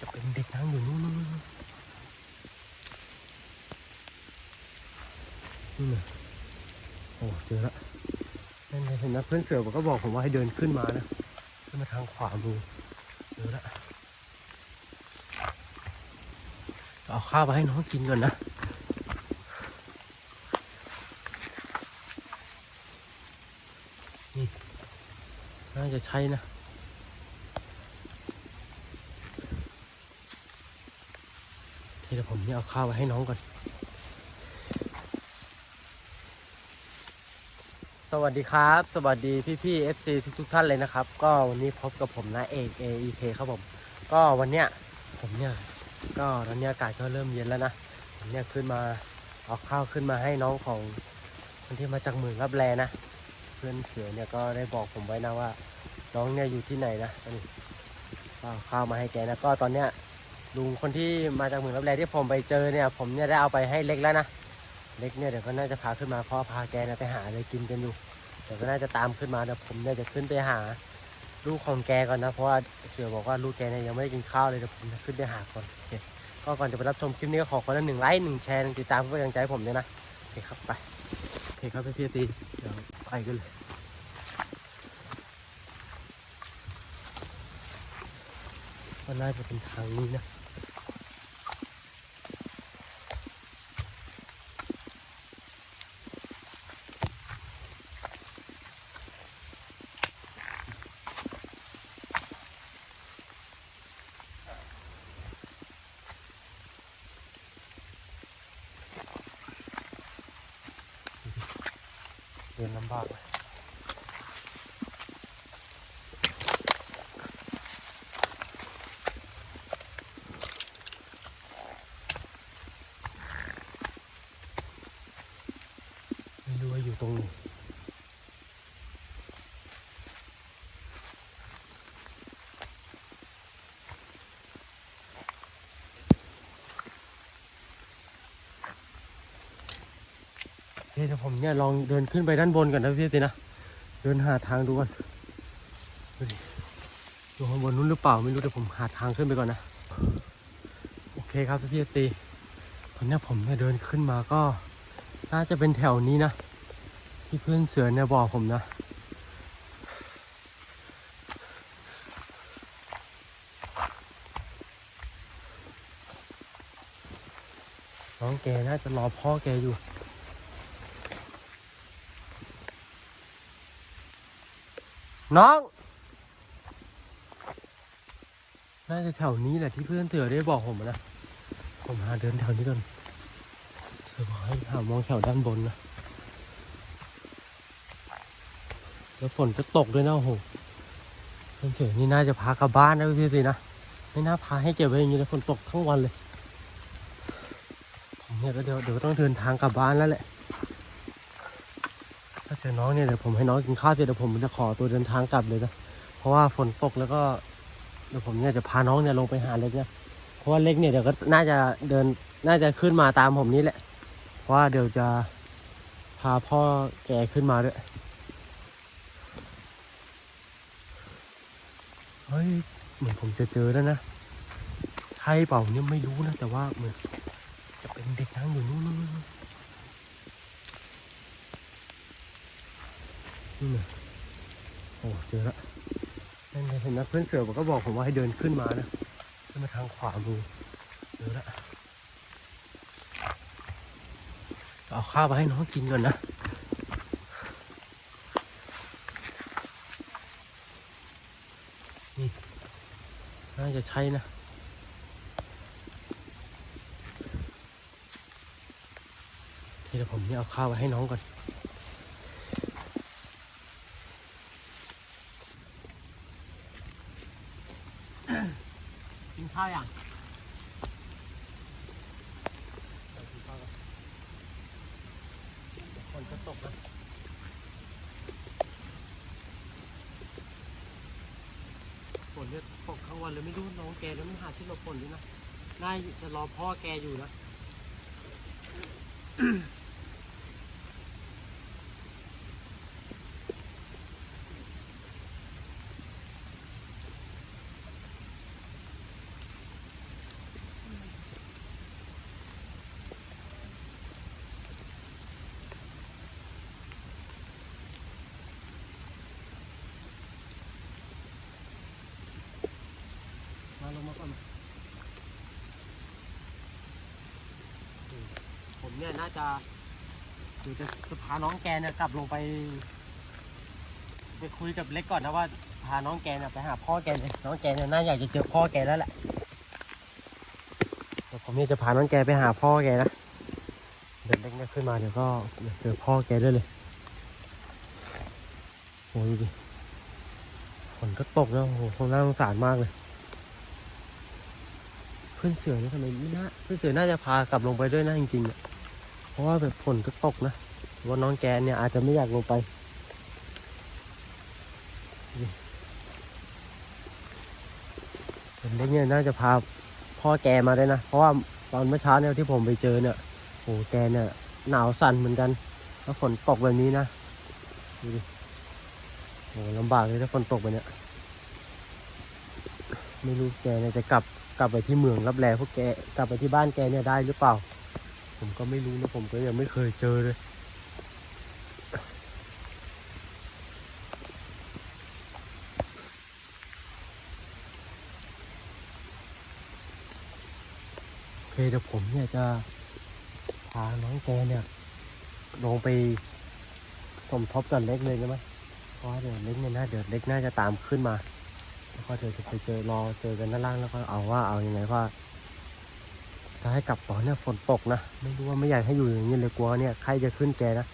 จะเป็นเด็กนั่งอยู่นู่นนู่นนู่นนู่นน่ะโอ้เจอละนั่นเห็นนะเพื่อนเสือบอกก็บอกผมว่าให้เดินขึ้นมานะขึ้นมาทางขวามือเจอละเอาข้าวไปให้น้องกินก่อนนะน่าจะใช่นะ ทีเดี๋ยวผมเนี่ยเอาข้าวไว้ให้น้องก่อน สวัสดีครับ สวัสดีพี่พี่ๆ FC ทุกทุกๆท่านเลยนะครับ ก็วันนี้พบกับผมนะเอก AEK ครับผม ก็วันเนี้ยผมเนี่ยก็ตอนนี้อากาศก็เริ่มเย็นแล้วนะผมเนี่ยขึ้นมาเอาข้าวขึ้นมาให้น้องของคนที่มาจากเมืองรับแลนะ เพื่อนเสือเนี่ยก็ได้บอกผมไว้นะว่า น้องเนี่ยอยู่ที่ไหนนะอันนี้ก็เอาข้าวมาให้แกนะก็ตอนเนี้ย ลุงคนที่มาจากเมืองรับแลที่ผมไปเจอเนี่ย ผมเนี่ยได้เอาไปให้เล็กแล้วนะ เล็กเนี่ยเดี๋ยวก็น่าจะพาขึ้นมาเพราะพาแกนะไปหาอะไรกินกันอยู่ เดี๋ยวก็น่าจะตามขึ้นมาเดี๋ยวผมเนี่ยจะขึ้นไปหาลูกของแกก่อนนะ เพราะว่าเสือบอกว่าลูกแกเนี่ยยังไม่ได้กินข้าวเลยเดี๋ยวผมจะขึ้นไปหาก่อนโอเคก็ก่อนจะไปรับชมคลิปนี้ก็ขอคนละหนึ่งไลค์หนึ่งแชร์หนึ่งติดตามเพื่อกำลังใจผมด้วยนะโอเคครับไปโอเคครับพี่พี่ตีเดี๋ยวไปกันเลยก็น่าจะเป็นทางนี้นะ ลำบากเลยไม่รู้ว่าอยู่ตรงไหน เดี๋ยวผมเนี่ยลองเดินขึ้นไปด้านบนก่อนนะพี่ตีนะเดินหาทางดูก่อนดูดิดูข้างบนนู้นหรือเปล่าไม่รู้เดี๋ยวผมหาทางขึ้นไปก่อนนะโอเคครับพี่ตีตอนนี้ผมเนี่ยเดินขึ้นมาก็ น่าจะเป็นแถวนี้นะที่เพื่อนเสือเนี่ยบอกผมนะน้องแกน่าจะรอพ่อแกอยู่ น้อง น่าจะแถวนี้แหละที่เพื่อนเสือได้บอกผมนะ ผมหาเดินแถวนี้ก่อนเสือบอกให้หามองแถวด้านบนนะ แล้วฝนจะตกด้วยนะโอ้โหเพื่อนเสือนี่น่าจะพากลับบ้านนะพี่สินะ ไม่น่าพาให้เก็บไว้อย่างนี้เลยฝนตกทั้งวันเลย ผมเนี่ยก็เดี๋ยวเดี๋ยวต้องเดินทางกลับบ้านแล้วแหละ เจอน้องเนี่ยเดี๋ยวผมให้น้องกินข้าวเสร็จเดี๋ยวผมจะขอตัวเดินทางกลับเลยนะเพราะว่าฝนตกแล้วก็เดี๋ยวผมเนี่ยจะพาน้องเนี่ยลงไปหาเล็กนะเพราะว่าเล็กเนี่ยเดี๋ยวก็น่าจะเดินน่าจะขึ้นมาตามผมนี่แหละ เพราะว่าเดี๋ยวจะพาพ่อแกขึ้นมาด้วยเฮ้ยเหมือนผมจะเจอแล้วนะใช่เปล่าเนี่ยไม่รู้นะ แต่ว่าเหมือนจะเป็นเด็กนั่งอยู่นู่น นี่โอ้เจอละนั่นเห็นนะเพื่อนเสือบอกก็บอกผมว่าให้เดินขึ้นมานะขึ้นมาทางขวามือเจอละเอาข้าวไปให้น้องกินก่อนนะนี่น่าจะใช่นะเดี๋ยวผมนี่เอาข้าวไว้ให้น้องก่อน ข้าวยังฝนจะตกนะฝนเนี่ยตกทั้งวันเลยไม่รู้น้องแกแล้วไม่หาที่หลบฝนด้วยนะน่าจะรอพ่อแกอยู่นะ ลงมาก่อนมาอืมผมเน่าจะเดี๋ยวจะจะพาน้องแกเนี่ยกลับลงไป ไปคุยกับเล็กก่อนนะว่าพาน้องแกเนี่ยไปหาพ่อแกเนี่ยน้องแกเนี่ยน่าอยากจะเจอพ่อแกแล้วแหละเดี๋ยวผมเนี่ยจะพาน้องแกไปหาพ่อแกนะเดินเล็กเนี่ยขึ้นมาเดี๋ยวก็เจอพ่อแกด้วยเลยโอ้ยดูดิฝนก็ตกแล้วโอ้โหคงน่าสงสารมากเลยเพื่อนเสือนี่ทำไมไม่น่าเพื่อนเสือน่าจะพากลับลงไปด้วยนะจริงๆอะเพ ราะว่าแบบฝนก็ตกนะว่าน้องแกเนี่ยอาจจะไม่อยากลงไปนี่เป็นเนี่ยน่าจะพาพ่อแกมาได้นะ เพราะว่าตอนเมื่อเช้าเนี่ยที่ผมไปเจอเนี่ยโอ้แกเนี่ยหนาวสั่นเหมือนกัน แล้วฝนตกแบบนี้นะดูดิโอ้ลำบากเลยถ้าฝนตกไปเนี่ย ไม่รู้แกเนี่ยจะกลับกลับไปที่เมืองรับแลพวกแกกลับไปที่บ้านแกเนี่ยได้หรือเปล่า ผมก็ไม่รู้นะผมก็ยังไม่เคยเจอเลยโอเคเดี๋ยวผมเนี่ยจะพาน้องแกเนี่ยลงไปสมทบกับเล็กเลยใช่ไหมเพราะเดี๋ยวเล็กเนี่ยน่าเดี๋ยวเล็กน่าจะตามขึ้นมา แล้วก็เดี๋ยวจะไปเจอรอเจอกันด้านล่างแล้วก็เอาว่าเอายังไงว่า จะให้กลับต่อนเนี่ยฝนตกนะ ไม่รู้ว่าไม่อยากให้อยู่อย่างนี้เลยกลัวเนี่ยใครจะขึ้นแกนะ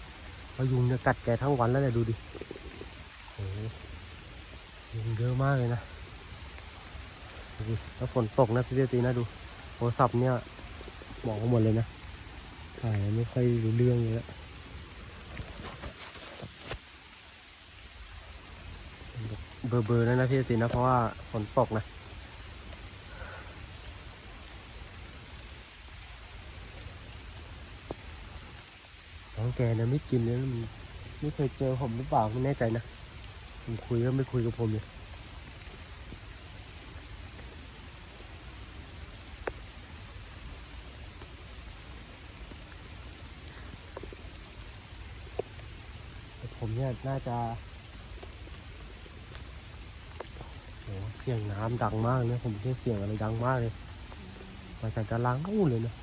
เพราะยุงจะกัดแกทั้งวันแล้วเนี่ยดูดิโอ้ยุงเยอะมากเลยนะดูดิแล้วฝนตกนะพี่เตีนะดูโทรศัพท์เนี่ยมองหมดเลยนะถ่ายไม่ค่อยรู้เรื่องเลยละเบอร์เบอร์แล้วนะพี่เตีนะเพราะว่าฝนตกนะ น้อง แกเนี่ยไม่กินเลยนะมันไม่เคยเจอผมหรือเปล่าไม่แน่ใจนะผมคุยก็ไม่คุยกับผมเลยผมเนี่ยน่าจะโหเสียงน้ำดังมากเลยผมได้เสียงอะไรดังมากเลย มาจากด้านล่างนู่นเลยนะ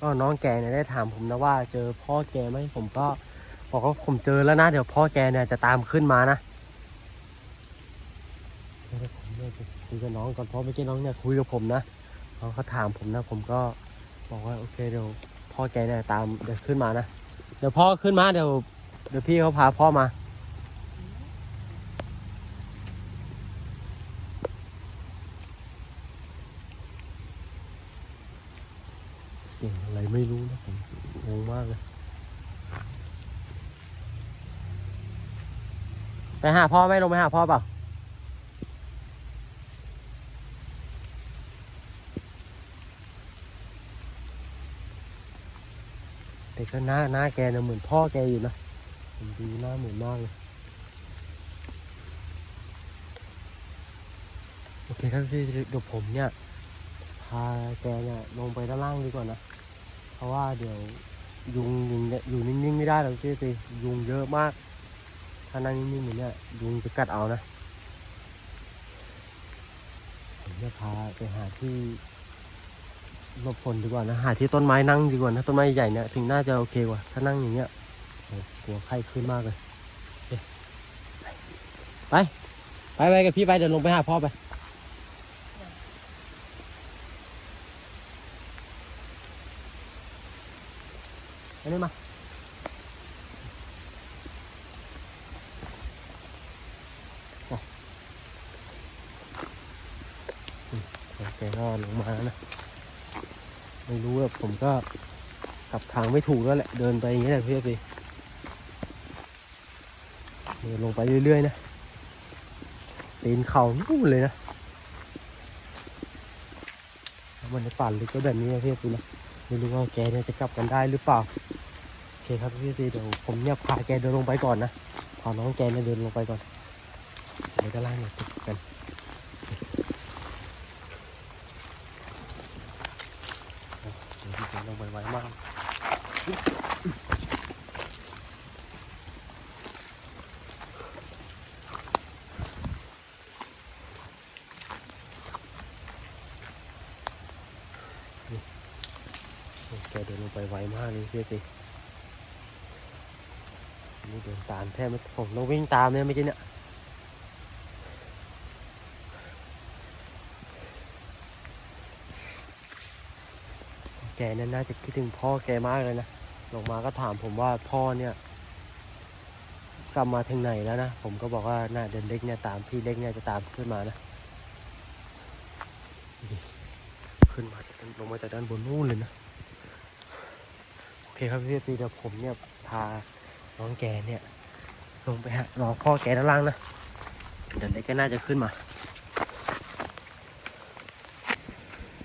ก็น้องแกเนี่ยได้ถามผมนะว่าเจอพ่อแกไหมผมก็บอกว่าผมเจอแล้วนะ เดี๋ยวพ่อแกเนี่ยจะตามขึ้นมานะผมเนี่ยคุยกับน้องก่อนเพราะเมื่อกี้น้องเนี่ยคุยกับผมนะน้องเขาถามผมนะ ผมก็บอกว่าโอเคเดี๋ยวพ่อแกเนี่ยตามเดี๋ยวขึ้นมานะเดี๋ยวพ่อขึ้นมาเดี๋ยวเดี๋ยวพี่เขาพาพ่อมาเสียงอะไรไม่รู้นะผมงงมากเลย ไปหาพ่อไหมลงไปหาพ่อเปล่าแต่ก็หน้าหน้าแกเนี่ยเหมือนพ่อแกอยู่นะดูหน้าเหมือนมากเลยโอเคครับพี่เดี๋ยวผมเนี่ยพาแกเนี่ยลงไปด้านล่างดีกว่านะ เพราะว่าเดี๋ยวยุงยิงเนี่ยอยู่นิ่งๆไม่ได้หรอกพี่สิยุงเยอะมาก ถ้านั่งนิ่งๆอย่เนี้ยยุงจะกัดเอานะผมจะพาไปหาที่หลบฝนดีกว่านะ หาที่ต้นไม้นั่งดีกว่านะต้นไม้ใหญ่เนี่ยถึงน่าจะโอเคกว่า ถ้านั่งอย่างเงี้ยกลัวไข้ขึ้นมากเลยไป ไปไปกับพี่ไปเดี๋ยวลงไปหาพ่อไปอันนี้มาอะอืม โอเคก็ลงมาแล้วนะ ไม่รู้ว่าผมก็กลับทางไม่ถูกแล้วแหละ เดินไปอย่างนี้แหละพี่พี่เดินลงไปเรื่อยๆนะตีนเขานู่นเลยนะ มันในป่าลึกก็แบบนี้นะพี่พี่นะไม่รู้ว่าแกเนี่ยจะกลับกันได้หรือเปล่า โอเคครับพี่ซีเดี๋ยวผมเนี่ยพาแกเดินลงไปก่อนนะ พาน้องแกเนี่ยเดินลงไปก่อนเดี๋ยวด้านล่างเนี่ยติดกันเดี๋ยวพี่แกลงไปไวมาก เดินลงไปไวมากเลยพี่สินี่เดินตามแทบไม่ผมต้องวิ่งตามเนี่ยเมื่อกี้เนี่ยแกนี่ยน่าจะคิดถึงพ่อแกมากเลยนะ ลงมาก็ถามผมว่าพ่อเนี่ยกลับมาถึงไหนแล้วนะ ผมก็บอกว่าน่าเดินเล็กเนี่ยตามพี่เล็กเนี่ยจะตามขึ้นมานะ ขึ้นมาจากด้านลงมาจากด้านบนนู่นเลยนะ คครับพี่ปีเดี๋ยวผมเนี่ยพาน้องแกเนี่ยลงไปฮะรอพ่อแกด้านล่างนะเดินเล็กก็น่าจะขึ้นมา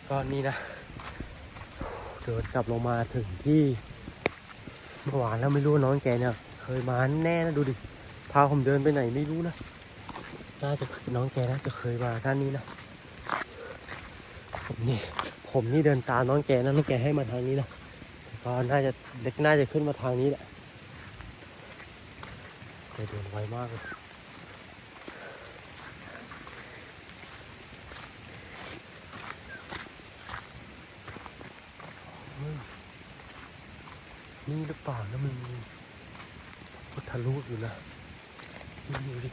ก็นี่นะเดินกลับลงมาถึงที่เมื่อวานแล้วไม่รู้น้องแกเนี่ยเคยมาแน่นะดูดิพาผมเดินไปไหนไม่รู้นะน่าจะน้องแกน่าจะเคยมาด้านนี้นะผมนี่ผมนี่เดินตามน้องแกนะน้องแกให้มาทางนี้นะ ก็น่าจะเด็กน่าจะขึ้นมาทางนี้แหละเดินไวมากเลยนี่หรือเปล่านะมันพุทธรูปอยู่นะนี่ดูดิ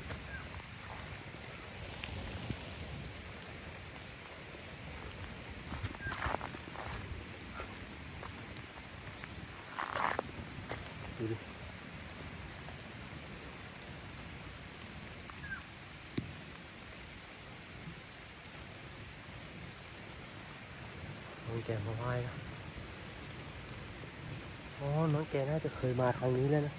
ดิน้องแกมาไหว้นะ อ๋อ น้องแกน่าจะเคยมาทางนี้แล้วนะ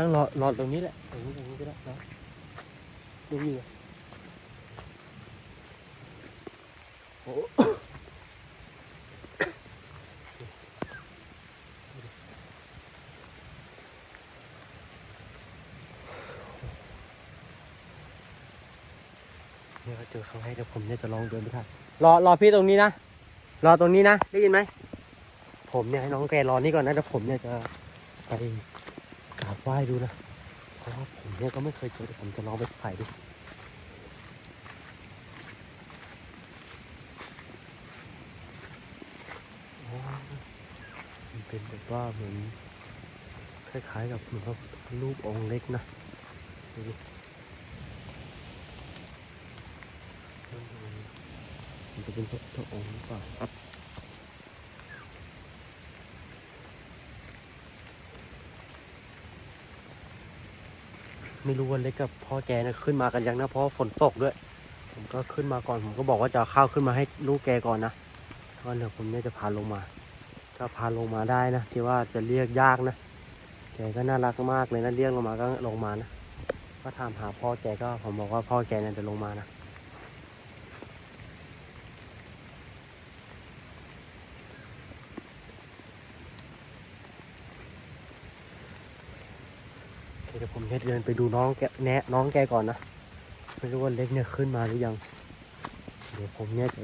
นั่งรอรอตรงนี้แหละตรงนี้ตรงนี้ก็ได้นะดูอยู่อะโอ้เนี่ยก็เจอครั้งแรกเดี๋ยวผมเนี่ยจะลองเดินไปถ่ายรอรอพี่ตรงนี้นะ รอตรงนี้นะ ได้ยินไหม ผมเนี่ยให้น้องแกรอนี่ก่อนนะเดี๋ยวผมเนี่ยจะไปาบไหว้ดูนะ เพราะว่าผมเนี่ยก็ไม่เคยเจอผมจะลองไปถ่ายดูมันเป็นแบบว่าเหมือนคล้ายๆกับเหมือนกับรูปองค์เล็กนะดูดิมันจะเป็นพระองค์หรือเปล่า ไม่รู้ว่าเล็กกับพ่อแกนะขึ้นมากันยังนะเพราะฝนตกด้วย ผมก็ขึ้นมาก่อนผมก็บอกว่าจะเอาข้าวขึ้นมาให้ลูกแกก่อนนะก็เดี๋ยวผมเนี่ยจะพาลงมาก็พาลงมาได้นะที่ว่าจะเรียกยากนะแกก็น่ารักมากเลยนะเรียกลงมาก็ลงมานะก็ถามหาพ่อแกก็ผมบอกว่าพ่อแกเนี่ยจะลงมานะโอเคเดี๋ยว ผมจะเดินไปดูน้องแกแนะน้องแกก่อนนะ ไม่รู้ว่าเล็กเนี่ยขึ้นมาหรือยัง เดี๋ยวผมเนี่ยจะ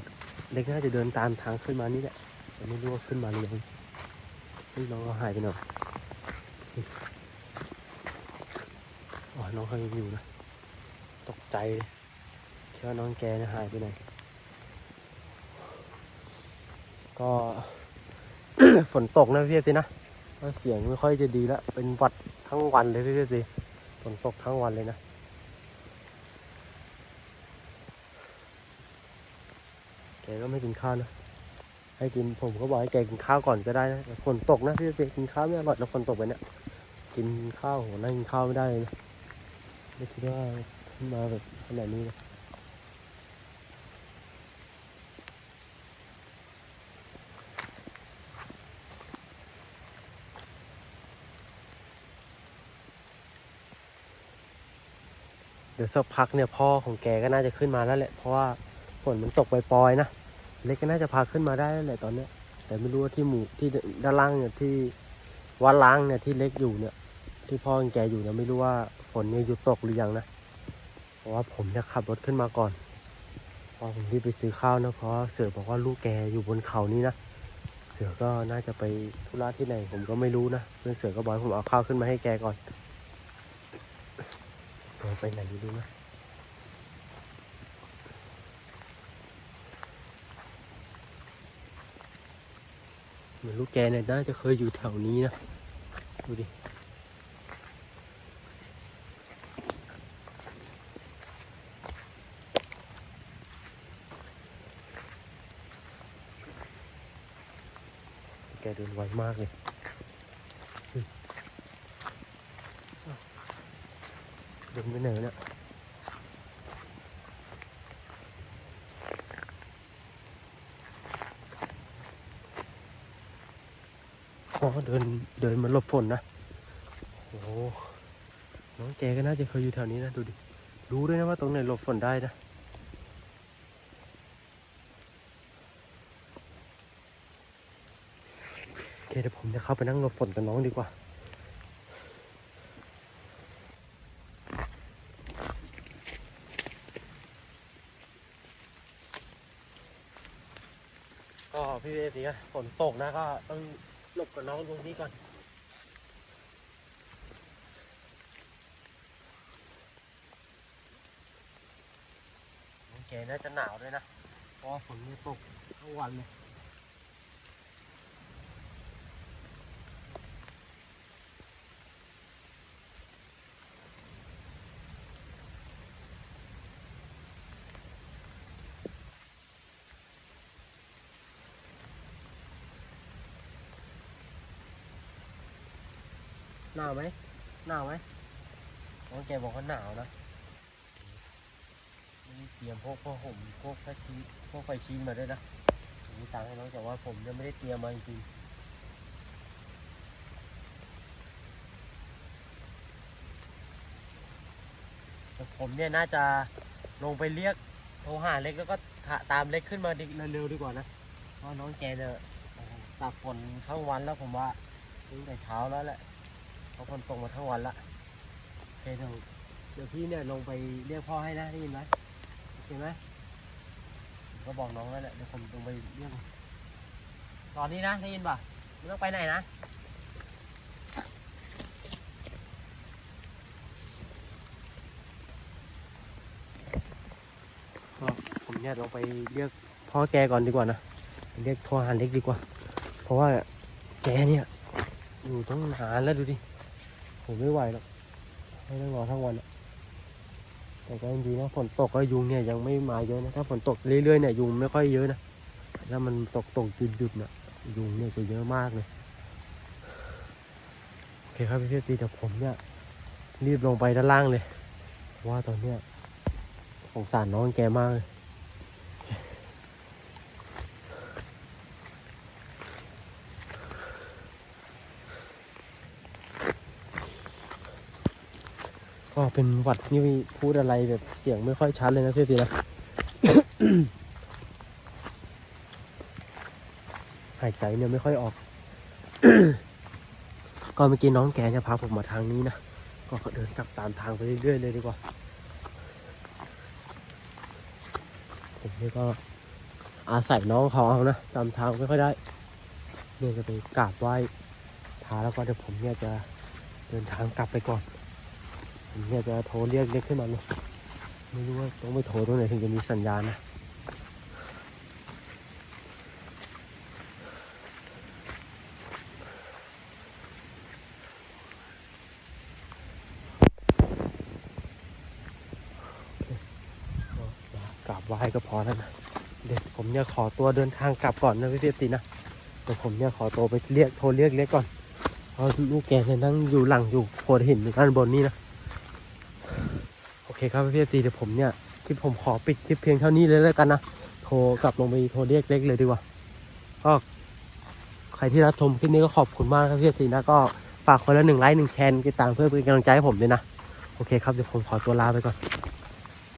เล็กน่าจะเดินตามทางขึ้นมานี่แหละแต่ไม่รู้ว่าขึ้นมาหรือยังเฮ้ยน้องเขาหายไปหน่อยอ๋อ น้องเขายังอยู่นะ ตกใจเลยคิดว่าน้องแกเนี่ยหายไปไหน ก็ฝนตกนะพี่สินะเสียงไม่ค่อยจะดีแล้ว เป็นวัดทั้งวันเลยพี่สิ นตกทั้งวันเลยนะแกก็ไม่กินข้าวนะให้กินผมก็บอกให้แกกินข้าวก่อนก็ได้นะแต่ฝนตกนะพี่เจกินข้าวไม่อร่อยแล้วฝนตกไปเนี่ยกินข้าวโหนั่งกินข้าวไม่ได้เลยนะไม่คิดว่าขึ้นมาแบบขนาดนี้นะ เดี๋ยวสักพักเนี่ยพ่อของแกก็น่าจะขึ้นมาแล้วแหละ เพราะว่าฝนมันตกปล่อยๆนะ เล็กก็น่าจะพาขึ้นมาได้แล้วแหละตอนเนี้ย แต่ไม่รู้ว่าที่หมู่ที่ด้านล่างเนี่ยที่วัดล้างเนี่ยที่เล็กอยู่เนี่ย ที่พ่อของแกอยู่เนี่ยไม่รู้ว่าฝนเนี่ยหยุดตกหรือยังนะ เพราะว่าผมเนี่ยขับรถขึ้นมาก่อนพอผมรีบไปซื้อข้าวนะเพราะเสือบอกว่าลูกแกอยู่บนเขานี้นะ เสือก็น่าจะไปธุระที่ไหนผมก็ไม่รู้นะ เพื่อนเสือก็บอกผมเอาข้าวขึ้นมาให้แกก่อน เดี๋ยวไปไหนดีดูนะเหมือนลูกแกเนี่ยน่าจะเคยอยู่แถวนี้นะ ดูดิแกเดินไวมากเลยอืมอ้าวเดินไปไหนเนี่ยอ๋อเดินเดินมาหลบฝนนะ โอ้โหน้องแกก็น่าจะเคยอยู่แถวนี้นะ ดูดิ รู้ด้วยนะว่าตรงไหนหลบฝนได้นะโอเคเดี๋ยวผมจะเข้าไปนั่งหลบฝนกับน้องดีกว่า ก็พี่เอสีฝ นตกนะก็ต้องหลบกับน้องตรงนี้ก่อนน้องแกน่าจะหนาวด้วยนะ เพราะว่าฝนมันตกทั้งวันเลย หนาวไหมหนาวไหมน้องแกบอกว่าหนาวนะนี่เตรียมพวกผ้าห่มพวกผ้าชีพวกไฟชีนมาด้วยนะมีตังค์ให้น้องแต่ว่าผมยังไม่ได้เตรียมมาจริงๆแต่ผมเนี่ยน่าจะลงไปเรียกโทรหาเล็กแล้วก็ถตามเล็กขึ้นมาดีเร็วๆดีกว่านะเพราะน้องแกเนี่ยโอ้โหตากฝนทั้งวันแล้วผมว่าตั้งแต่เช้าแล้วแหละ เพราะฝนตกมาทั้งวันละโอเคเดี๋ยวเดี๋ยวพี่เนี่ยลงไปเรียกพ่อให้นะได้ยินไหมโอเคไหมก็บอกน้องแล้วแหละเดี๋ยวผมลงไปเรียกตอนนี้นะได้ยินป่ะไม่ต้องไปไหนนะผมเนี่ยลงไปเรียกพ่อแกก่อนดีกว่านะเรียกโทรหาเล็กดีกว่า เพราะว่าแกเนี่ยอยู่ต้องนาแล้วดูดิ ผมไม่ไหวหรอกไม่ต้องรอทั้งวันอะแต่ก็ยังดีนะฝนตกก็ยุงเนี่ยยังไม่มาเยอะนะถ้าฝนตกเรื่อยๆเนี่ยยุงไม่ค่อยเยอะนะแล้วมันตกตกหยุดหยุดๆเนี่ยยุงเนี่ยจะเยอะมากเลยโอเคครับพี่เพื่อนตีแต่ผมเนี่ยรีบลงไปด้านล่างเลยเพราะว่าตอนเนี้ยสงสารน้องแกมากเลย ก็เป็นวัดนี่พูดอะไรแบบเสียงไม่ค่อยชัดเลยนะพี่ตีนะหายใจเนี่ยไม่ค่อยออก ก็เมื่อกี้น้องแกจะพาผมมาทางนี้นะ ก็เดินกลับตามทางไปเรื่อยๆเลยดีกว่า ผมนี่ก็อาศัยน้องเขาเอานะจำทางไม่ค่อยได้ เนี่ยจะไปกราบไหว้พาแล้วก็เดี๋ยวผมเนี่ยจะเดินทางกลับไปก่อน เนี่ยจะโทรเรียกเล็กขึ้นมาเลยไม่รู้ว่าต้องไปโทรตรงไหนถึงจะมีสัญญาณนะกราบไหว้ก็พอแล้วนะเดี๋ยวผมเนี่ยขอตัวเดินทางกลับก่อนนะพี่เจตินะเดี๋ยวผมเนี่ยขอตัวไปเรียกโทรเรียกเล็กก่อนเพราะลูกแกเนี่ยนั่งอยู่หลังอยู่โขดหินอยู่ด้านบนนี่นะ เคครับพี่เจติเดี๋ยวผมเนี่ยคลิปผมขอปิดคลิปเพียงเท่านี้เลยแล้วกันนะโทรกลับลงไปโทรเรียกเล็กเลยดีกว่าก็ใครที่รับชมคลิปนี้ก็ขอบคุณมากครับพี่เจตินะก็ฝากคนละหนึ่งไลค์หนึ่งแชร์ติดตามเพื่อเป็นกำลังใจให้ผมด้วยนะ โอเคครับเดี๋ยวผมขอตัวลาไปก่อน